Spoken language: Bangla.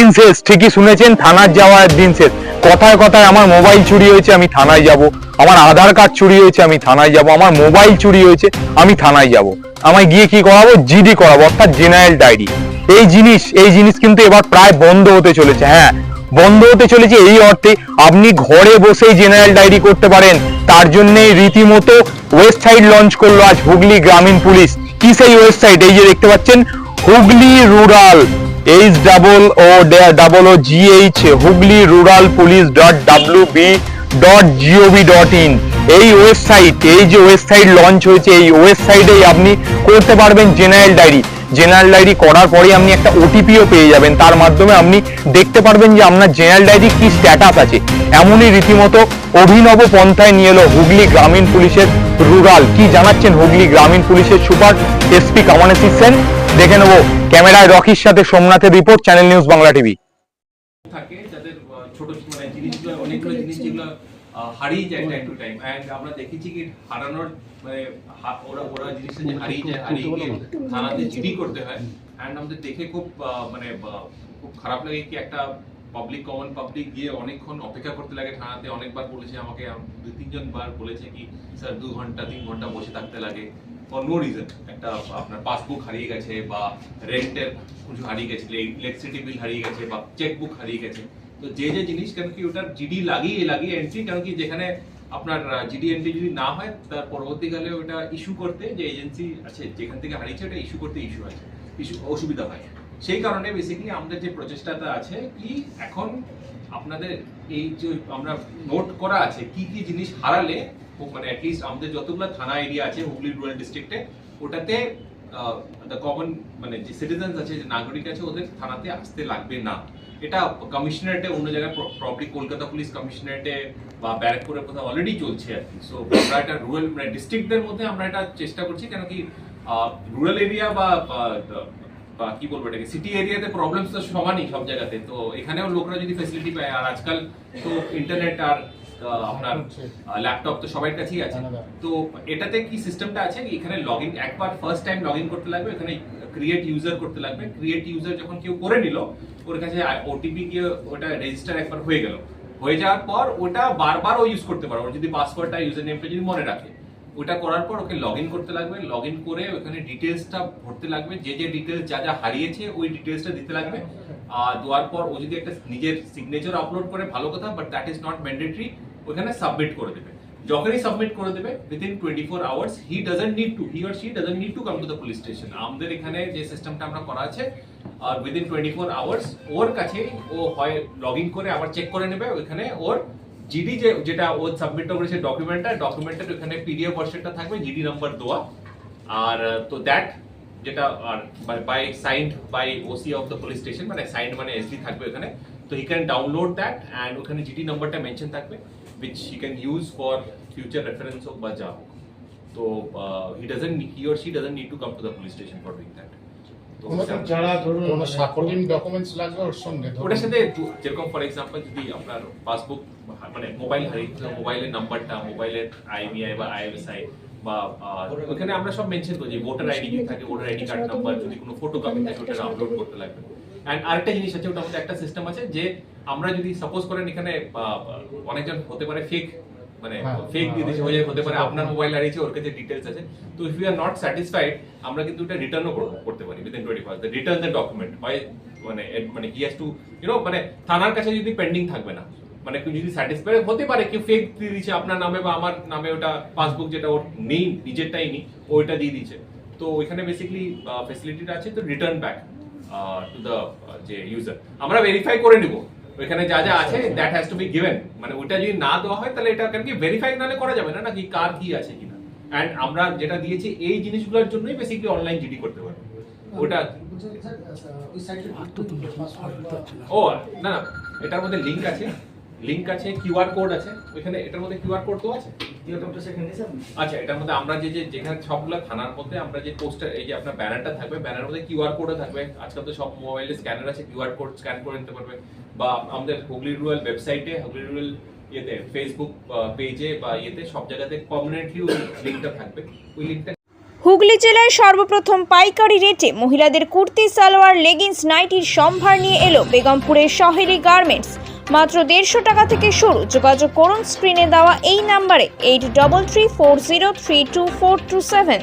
দিন শেষ, ঠিকই শুনেছেন, থানার যাওয়ার দিন শেষ। কথায় কথায় আমার মোবাইল চুরি হয়েছে, আমি থানায় যাব। আমার আধার কার্ড চুরি হয়েছে, আমি থানায় যাব। আমার মোবাইল চুরি হয়েছে, আমি থানায় যাব। আমায় গিয়ে কি করাবো? জিডি করাবো, অর্থাৎ জেনারেল ডায়েরি এই জিনিস এই জিনিস কিন্তু এবার প্রায় বন্ধ হতে চলেছে। হ্যাঁ বন্ধ হতে চলেছে এই অর্থে আপনি ঘরে বসেই জেনারেল ডায়েরি করতে পারেন। তার জন্য রীতিমতো ওয়েবসাইট লঞ্চ করল আজ হুগলি গ্রামীণ পুলিশ। কি সেই ওয়েবসাইট? এই যে দেখতে পাচ্ছেন, Hooghly rural H double O double O GH Hooghly rural police dot W B dot GOV dot IN এই ওয়েবসাইট এই যে ওয়েবসাইট লঞ্চ হয়েছে, এই ওয়েবসাইটেই আপনি করতে পারবেন জেনারেল ডায়েরি জেনারেল ডায়েরি করার পরে আপনি একটা ওটিপিও পেয়ে যাবেন। তার মাধ্যমে আপনি দেখতে পারবেন যে আপনার জেনারেল ডায়েরি কি স্ট্যাটাস আছে। এমনই রীতিমতো অভিনব পন্থায় নিয়ে এলো হুগলি গ্রামীণ পুলিশের রুরাল। কি জানাচ্ছেন হুগলি গ্রামীণ পুলিশের সুপার এসপি কামানেসি সেন? দেখে নেব ক্যামেরায় রকির সাথে সোমনাথের report channel news Bangla TV থাকে, যাদের ছোট মানে জিনিসগুলো, অনেকগুলো জিনিস যেগুলো হারিয়ে যায় টাইম টু টাইম এন্ড আমরা দেখেছি কি হারানোর মানে হা- ওরা ওরা জিনিসটা যে হারিয়ে যায় হারিয়ে গিয়ে থানাতে জিডি করতে হয়। এন্ড আমাদের দেখে খুব আহ, মানে আহ, খুব খারাপ লাগে কি একটা পাবলিক কমন পাবলিক গিয়ে অনেকক্ষণ অপেক্ষা করতে লাগে থানাতে। অনেকবার বলেছে আমাকে আম- দুই তিনজন বার বলেছে কি স্যার দু ঘণ্টা তিন ঘণ্টা বসে থাকতে লাগে। ফর নো রিজন একটা আপনার পাসবুক হারিয়ে গেছে বা রেন্টের কিছু হারিয়ে গেছে ইলেকট্রিসিটি বিল হারিয়ে গেছে বা চেক বুক হারিয়ে গেছে। তো যে যে জিনিস, কেন কি ওটার জিডি লাগিয়ে লাগিয়ে এন্ট্রি কেন কি যেখানে আপনার জিডি এন্ট্রি যদি না হয়, তার পরবর্তীকালে ওটা ইস্যু করতে যে এজেন্সি আছে, যেখান থেকে হারিয়েছে, ওটা ইস্যু করতে ইস্যু আছে ইস্যু অসুবিধা হয়। সেই কারণে বেসিক্যালি আমাদের যে প্রচেষ্টাটা আছে কি, এখন আপনাদের এই যে আমরা নোট করা আছে, কি কি জিনিস হারালে মানে অ্যাটলিস্ট আমাদের যতগুলো থানা এরিয়া আছে হুগলি রুরাল ডিস্ট্রিক্টে ওটাতে দ্য কমন মানে যে সিটিজেন্স আছে, যে নাগরিক আছে, ওদের থানাতে আসতে লাগবে না। এটা কমিশনারেটে অন্য জায়গায় প্রপারলি কলকাতা পুলিশ কমিশনারেটে বা ব্যারাকপুরের কোথাও অলরেডি চলছে আর কি। সো আমরা এটা রুরাল মানে ডিস্ট্রিক্টদের মধ্যে আমরা এটা চেষ্টা করছি, কেন কি রুরাল এরিয়া বা, বা- কি বলব এটাকে সিটি এরিয়াতে প্রবলেমস তো সমানই সব জায়গাতে। তো এখানেও লোকরা যদি ফেসিলিটি পায়, আর আজকাল তো ইন্টারনেট আর আপনার ল্যাপটপ তো সবার কাছেই আছে। তো এটাতে কি সিস্টেমটা আছে এখানে লগ ইন একবার ফার্স্ট টাইম লগ ইন করতে লাগবে এখানে ক্রিয়েট ইউজার করতে লাগবে। ক্রিয়েট ইউজার যখন কেউ করে নিল ওর কাছে ওটিপি গিয়ে ওটা রেজিস্টার একবার হয়ে গেল। হয়ে যাওয়ার পর ওটা বারবার ও ইউজ করতে পারবে। যদি পাসওয়ার্ডটা ইউজার নেমটা যদি মনে রাখে ওটা করার পর ওকে লগ ইন করতে লাগবে। লগ ইন করে ওখানে ডিটেলসটা ভরতে লাগবে। যে যে ডিটেলস যা যা হারিয়েছে ওই ডিটেলসটা দিতে লাগবে। আর দেওয়ার পর ও যদি একটা নিজের সিগনেচার আপলোড করে ভালো কথা but that is not mandatory ওখানে সাবমিট করে দেবে। যখনই সাবমিট করে দেবে within twenty four hours he doesn't need to he or she doesn't need to come to the police station আমাদের এখানে যে সিস্টেমটা আমরা করা আছে, আর উইদিন টোয়েন্টি ফোর আওয়ার্স ওর কাছে ও হয় লগ ইন করে আবার চেক করে নেবে, ওইখানে ওর জিডি যে, যেটা ও সাবমিট করেছে ডকুমেন্টটা ডকুমেন্টের ওখানে পিডিএফ ভার্সনটা থাকবে জিডি নাম্বার দেওয়া। আর, তো দ্যাট যেটা, আর by signed by OC of the police station মানে সাইন্ড মানে এসডি থাকবে ওখানে। তো he can download that and ওখানে জিডি নাম্বারটা মেনশন থাকবে। Which he can use for future reference হোক বা যা হোক তো he doesn't he or she doesn't need to come to the police station for doing that তো ওটা- যারা ধরুন কোনো মানে সাপোর্টিং ডকুমেন্টস লাগবে ওর সঙ্গে ধরুন। ওটার সাথে দু- যেরকম ফর এক্সাম্পল যদি আপনার পাসবুক মানে মোবাইল হারিয়ে মোবাইলের নাম্বারটা মোবাইলের আইবিআই বা আইএসআই বা আহ, ওখানে আমরা সব মেনশন করি ভোটার আইডি যদি থাকে ভোটার আইডি কার্ড নাম্বার যদি কোনো ফটো কপি থাকে ওটা আপলোড করতে লাগবে এন্ড আরেকটা জিনিস আছে ওটার মধ্যে একটা সিস্টেম আছে যে আমরা যদি সাপোজ করেন এখানে অনেকজন হতে পারে ফেক মানে হ্যাঁ, ফেক দিয়ে দিয়েছে হ্যাঁ, হয়ে হতে পারে হ্যাঁ। আপনার মোবাইল হারিয়েছে ওর কাছে ডিটেলস আছে। তো if you are not satisfied আমরা কিন্তু এটা রিটার্নও করতে পারি within twenty first return the document by মানে মানে হি হ্যাজ টু ইউনো মানে থানার কাছে যদি পেন্ডিং থাকবে না মানে কেউ যদি স্যাটিসফাই হতে পারে কেউ ফেক দিয়ে দিচ্ছে আপনার নামে বা আমার নামে ওটা পাসবুক যেটা ওর নেই নিজেরটাই নেই ওইটা দিয়ে দিচ্ছে তো ওইখানে বেসিক্যালি ফেসিলিটিটা আছে তো রিটার্ন ব্যাক টু দ্য যে ইউজার আমরা ভেরিফাই করে নিব। ওইখানে যা যা আছে that has to be given মানে ওটা যদি না দেওয়া হয় তাহলে এটা কেন কি ভেরিফাই নালে করা যাবে না নাকি কার কি আছে কিনা। এন্ড আমরা যেটা দিয়েছি এই জিনিসগুলোর জন্যই বেসিক্যালি অনলাইন জিডি করতে পারব। ওটা ও না না এটার মধ্যে লিঙ্ক আছে। লিংক আছে কিউআর কোড আছে ওইখানে এটার মধ্যে কিউআর কোড তো আছে? আচ্ছা এটার মধ্যে আমরা যে যে যেখানে সবগুলো থানার মধ্যে আমরা যে পোস্টার এই যে আপনার ব্যানারটা থাকবে ব্যানার মধ্যে কিউআর কোডও থাকবে। আজকাল তো সব মোবাইলে স্ক্যানার আছে কিউআর কোড স্ক্যান করে নিতে পারবে। বা আমাদের হুগলি রুরাল ওয়েবসাইটে হুগলি রুরাল ইয়েতে ফেসবুক পেজে বা ইয়েতে সব জায়গাতে পার্মানেন্টলি ওই লিঙ্কটা থাকবে। ওই লিঙ্কটা হুগলি জেলায় সর্বপ্রথম পাইকারি রেটে মহিলাদের কুর্তি সালোয়ার লেগিংস নাইটির সম্ভার নিয়ে এলো বেগমপুরের শহেরি গার্মেন্টস মাত্র দেড়শো টাকা থেকে শুরু। যোগাযোগ করুন স্ক্রিনে দেওয়া এই নাম্বারে eight double three four zero three two four two seven